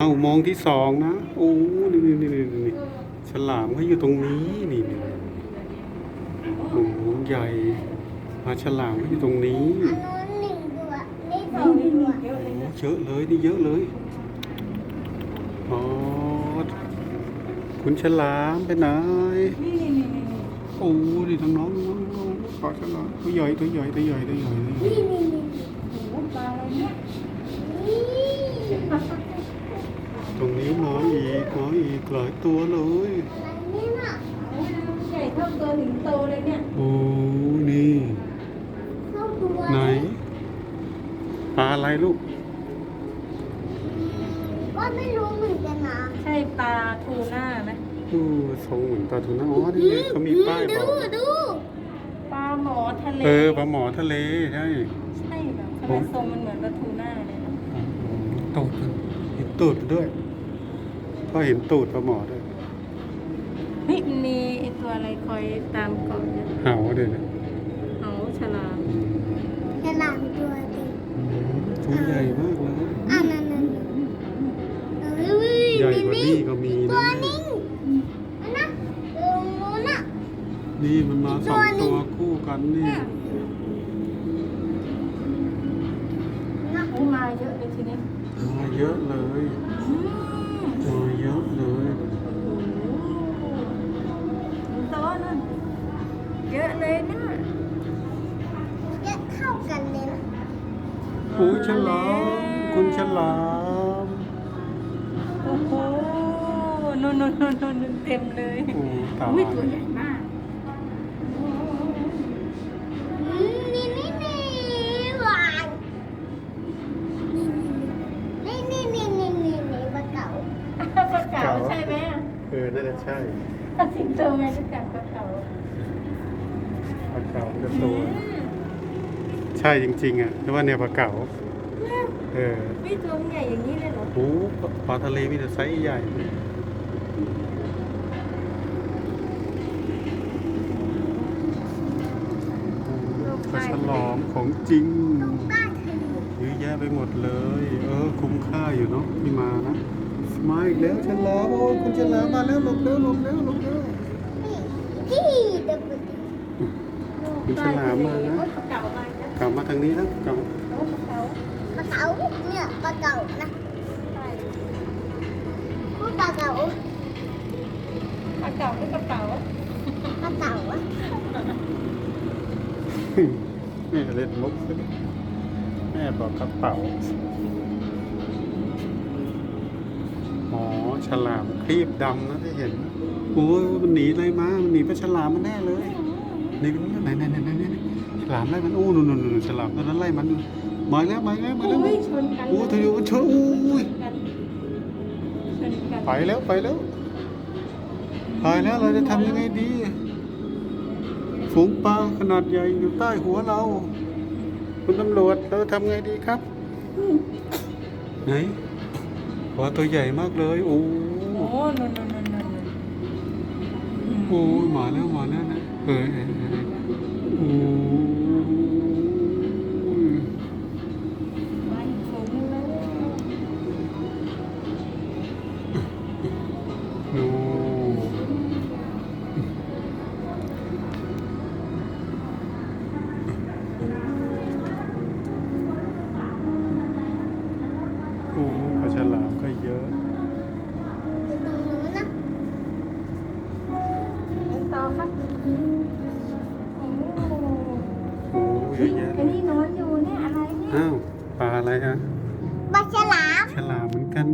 เอามองที่สองนะโอ้นี่นี่นี่นี่นี่ฉลามเขาอยู่ตรงนี้นี่นี่โอ้โหใหญ่ปลาฉลามเขาอยู่ตรงนี้อันนู้นหนึ่งตัวนี่สองตัวโอ้เยอะเลยนี่เยอะเลยอ๋อคุณฉลามไปไหนนี่นี่นี่นี่โอ้ดิน้องน้องน้องน้องปลาฉลามตัวใหญ่ตัวใหญ่ตัวใหญ่ตัวใหญ่ตัวใหญ่ ตรงนี้มาอีกมาอีกหลายตัวเลยอะไรเนี่ยน่ะโอ้ใหญ่เท่าตัวถึงโตเลยเนี่ย โอ้ นี่เข้าตัวไหน ปลาอะไรลูก ว่าไม่รู้เหมือนกันนะ ใช่ปลาทูน่าไหมดูทรงเหมือนปลาทูน่าอ๋อนี่ไงเขามีป้ายบดูอกดูปลาหมอทะเลเออปลาหมอทะเลใช่ ใช่แบบทำไมทรงมันเหมือนปลาทูน่าเลยนะ ตูดเห็นตูดด้วย ก็เห็นตูดปลาหมอด้วยเฮ้ยมันมีไอตัวอะไรคอยตามเกาะเนี่ยเห่าด้วยนะเอาฉลามอืมฉลามตัวจริงตัวใหญ่มากเลยอะนั่นนั่นเอ้ยใหญ่กว่านี่ก็มีตัวนะนิ่งอันนะตรงนู้นน่ะ นี่มันมาสองตัวคู่กันนี่น่ะ ฉลามคุณฉลามโอ้โหนู่นนู่นนู่นนู่นเต็มเลยโอ้ตายอุ้ยตัวใหญ่มากอืมนี่นี่นี่หวานนี่นี่นี่นี่นี่นี่ปลาเก๋าปลาเก๋าใช่ไหมอะเออน่าจะใช่ถ้าสิงโตไงรู้จักปลาเก๋าปลาเก๋าเป็นตัว ใช่จริงๆอะแต่ว่าเนี่ยปลาเก๋า เนี่ยเออพี่ตัวมันใหญ่อย่างนี้เลยเหรอ โอ้ปลาทะเลมีแต่ไซส์ใหญ่ ปลาฉลามของจริงบ้านเธอเยอะแยะไปหมดเลย เออ คุ้มค่าอยู่เนาะที่มานะ มาอีกแล้วฉลามโอ้ยคุณฉลามมาแล้วหลบเร็วหลบเร็วหลบเร็วนี่ที่ตะกุดมีฉลามมานะโอ้ยปลาเก๋ามาจ้ะกลับมาทางนี้แล้วกลับโอ้ยปลา เก๋าปลาเก๋าเนี่ยปลาเก๋านะใช่พูดปลาเก๋าปลาเก๋าหรือกระเป๋าปลาเก๋าอะแม่เล่นมุกซะดิแม่บอกกระเป๋าอ๋อฉลามครีบดำนะที่เห็นโอ้ยมันหนีอะไรมา มันหนีไปฉลามมันแน่เลยนี่ไหนไหนไหนไหนไหนไหนฉลามไล่มันโอ้นู่นนู่นนู่นฉลามตัวนั้นไล่มันอยู่ มาแล้วมาแล้วมาแล้วโอ้ยชนกันโอ้เธออยู่เธอโอ้ยกันชนกันไปแล้วไปแล้วตายแล้วเราจะทำยังไงดี ฝูงปลาขนาดใหญ่อยู่ใต้หัวเรา คุณตำรวจเราทำไงดีครับ ไหนปลาตัวใหญ่มากเลยโอ้โอ้นนนนนนนโอ้ยมาแล้วมาแล้วนะเฮ้ยเฮ้ยเฮ้ยโอ้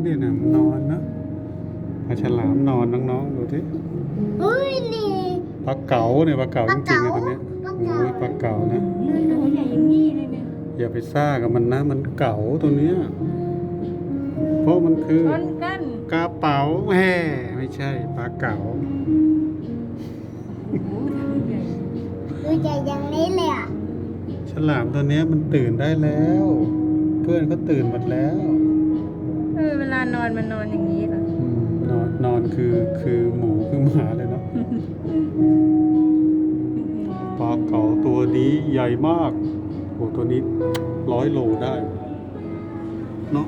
นี่ยนะมันนอนนะปลาฉลามนอนน้องๆดูสิเฮ้ยนี่ ปลาเก๋าเนี่ยปลาเก๋าจริงๆเลยตัวเนี้ยโอ้ยปลาเก๋านะตัวใหญ่อย่างนี้เลยเนี่ยอย่าไปซ่ากับมันนะ มันเก๋าตัวเนี้ยเพราะมันคือชนกันกระเป๋าแหมไม่ใช่ปลาเก๋าโอ้โหตัวใหญ่ดูใหญ่อย่างนี้เลยอะฉลามตัวเนี้ยมันตื่นได้แล้ว เพื่อนเขาตื่นหมดแล้ว เออเวลานอนมันนอนอย่างนี้เหรออืมนอนนอนคือคือหมูคือหมาเลยเนาะปลาเก๋าตัวนี้ใหญ่มากโอ้ตัวนี้ร้อยโลได้ เนาะ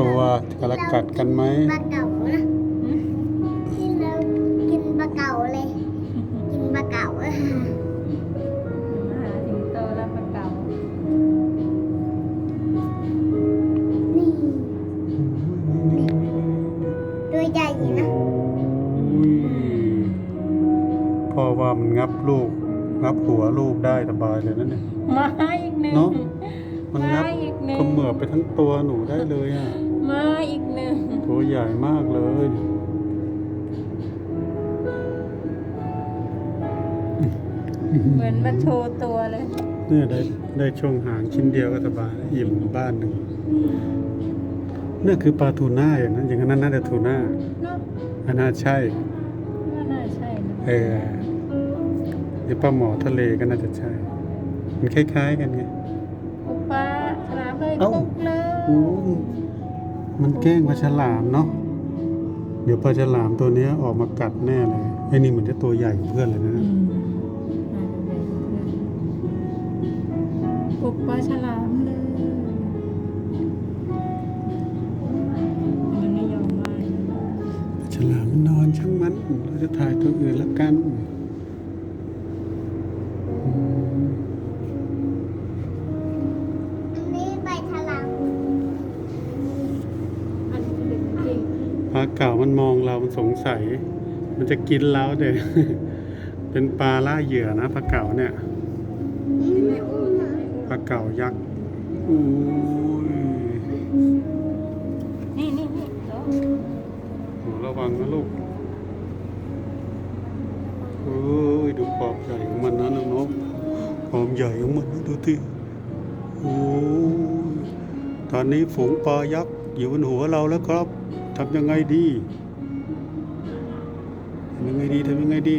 ตัวกำลังกัดกันไหมปลาเก๋านะอืมที่เรากินปลาเก๋าเลย กินปลาเก๋าอะหาสิงโตและปลาเก๋านี่ตัวใหญ่นะอุ้ยพ่อว่ามันงับลูก งับหัวลูกได้สบายเลยนั่นเนี่ยมาอีกหนึ่งเนอะมันงับมาอีกหนึ่งเขมือบไปทั้งตัวหนูได้เลยอะ มาอีกหนึ่งตัวใหญ่มากเลยเหมือนมาโชว์ตัวเลยเนี่ยได้ได้ช่วงหางชิ้นเดียวก็สบายอิ่มบ้านหนึ่งนี่คือปลาทูน่าอย่างนั้นอย่างนั้นน่าจะทูน่าเนาะอันน่าใช่ก็น่าใช่นะเออหรือปลาหมอทะเลก็น่าจะใช่ มันคล้ายๆกันไงปุ๊บป้าฉลามเลยเอ้าปุ๊บเลยโอ้ มันแกล้งปลาฉลามเนาะ เดี๋ยวปลาฉลามตัวเนี้ยออกมากัดแน่เลยไอ้นี่เหมือนจะตัวใหญ่กว่าเพื่อนเลยนะอืมปุ๊บป้าฉลามเลย มันไม่ยอมว่ายนะฉลามมันนอนช่างมันเราจะถ่ายตัวอื่นละกัน มันมองเรา มันสงสัย มันจะกินเราเด็เป็นปลาล่าเหยื่อนะปลาเก่าเนี่ย ปลาเก่ายักษ์อู้ยนี่นี่นี่เดี๋ยวโหระวังนะลูกเอ้ยดูปอบใหญ่ของมันนะน้องๆความใหญ่ของมันนะดูที่โอ้ยตอนนี้ฝูงปลายักษ์อยู่บนหัวเราแล้วครับ ทำยังไงดีทำยังไงดีทำยังไงดี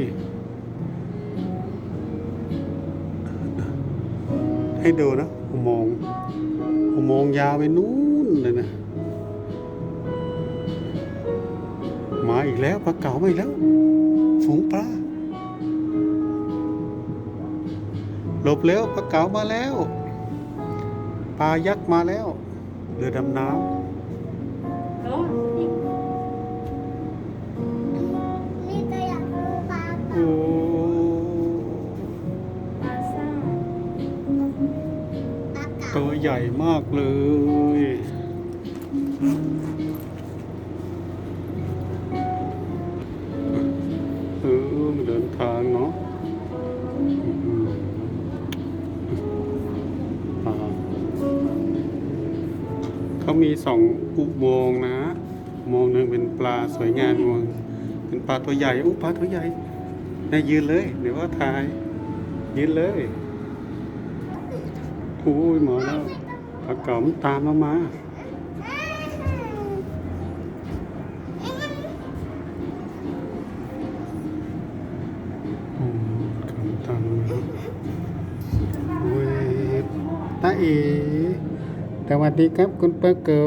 ให้ดูนะอุโมงค์อุโมงค์ยาวไปนู้นเลยนะมาอีกแล้วปลาเก๋ามาอีกแล้ว ฝูงปลาหลบแล้วปลาเก๋ามาแล้วปลายักษ์มาแล้วเรือดำน้เตัวใหญ่มากเลย เออมันเดินทางเนาะเขามีสองอุโมงค์นะ อุโมงค์หนึ่งเป็นปลาสวยงามอุโมงค์เป็นปลาตัวใหญ่อู้ปลาตัวใหญ่ นายยืนเลยเดี๋ยวว่าถ่าย ยืนเลยโอ้ยหมาแล้วปลาเก๋ามันตามมามาโอ้เก๋าตามมาโอ้ยตาเอ๋สวัสดีครับคุณปลาเก๋า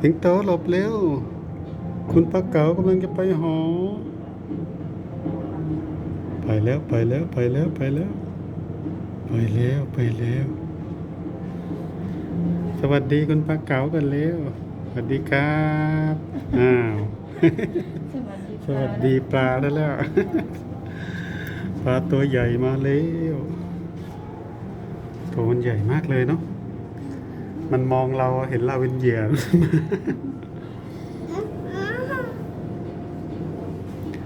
ถึงโตหลบเร็ว คุณปลาเก๋ากำลังจะไปหอ ไปแล้วไปแล้วไปแล้วไปแล้ว ไปแล้วไปแล้ว สวัสดีคุณปลาเก๋ากันเร็วสวัสดีครับอ้าวสวัสดีสวัสดีปลาได้แล้วปลาตัวใหญ่มาแล้วตัวมันใหญ่มากเลยเนาะมันมองเราเห็นเราเป็นเหยื่อ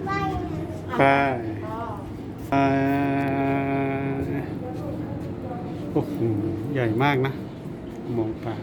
ใบ ไปไปโอ้โหใหญ่มากนะ มองปลา